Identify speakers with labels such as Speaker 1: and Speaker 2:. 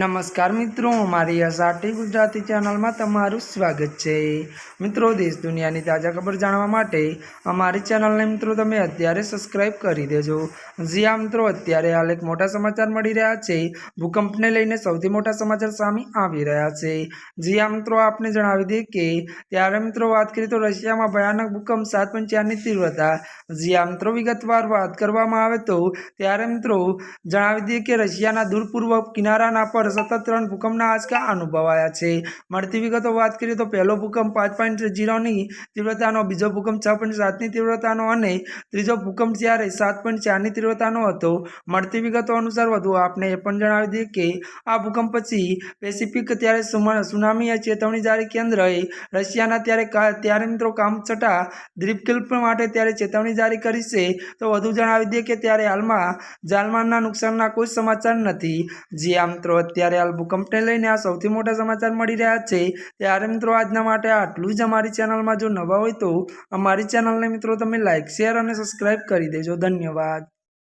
Speaker 1: નમસ્કાર મિત્રો, મારી એસઆરટી ગુજરાતી ચેનલમાં તમારું સ્વાગત છે. મિત્રો, દેશ દુનિયાની તાજા ખબર જાણવા માટે અમારી ચેનલને મિત્રો તમે અત્યારે સબસ્ક્રાઈબ કરી દેજો. જી આ મિત્રો, અત્યારે હાલ એક મોટા સમાચાર મળી રહ્યા છે. ભૂકંપને લઈને સૌથી મોટા સમાચાર સામે આવી રહ્યા છે. જી આ મિત્રો, આપને જણાવી દઈએ કે ત્યારે મિત્રો વાત કરીએ તો રશિયામાં ભયાનક ભૂકંપ સાત ચારની તીવ્રતા. જી આ મિત્રો, વિગતવાર વાત કરવામાં આવે તો ત્યારે મિત્રો જણાવી દઈએ કે રશિયાના દૂર પૂર્વ કિનારાના પર સતત ત્રણ ભૂકંપના આંચકા અનુભવાયા છે. મળતી વિગતો વાત કરીએ તો પહેલો ભૂકંપ પાંચ પોઈન્ટ ઝીરોની તીવ્રતાનો, બીજો ભૂકંપ છ પોઈન્ટ સાતની તીવ્રતાનો અને ત્રીજો ભૂકંપ જ્યારે સાત પોઈન્ટ ચારની તીવ્રતાનો હતો. મળતી વિગતો અનુસાર વધુ આપને એ પણ જણાવી દઈએ કે આ ભૂકંપ પછી પેસિફિક ત્યારે સુનામી ચેતવણી જારી કેન્દ્રએ રશિયાના ત્યારે ત્યારે મિત્રો કામચટા દ્વીપકલ્પ માટે ત્યારે ચેતવણી જારી કરી છે. તો વધુ જણાવી દઈએ કે ત્યારે હાલમાં જાલમાનના નુકસાનના કોઈ સમાચાર નથી. જે આ મિત્રો, અત્યારે હાલ ભૂકંપને લઈને આ સૌથી મોટા સમાચાર મળી રહ્યા છે. ત્યારે મિત્રો આજના માટે આટલું જ અમારી ચેનલમાં જો નવા હોય તો અમારી ચેનલને મિત્રો તમે લાઇક શેર અને સબસ્ક્રાઈબ કરી દેજો. ધન્યવાદ.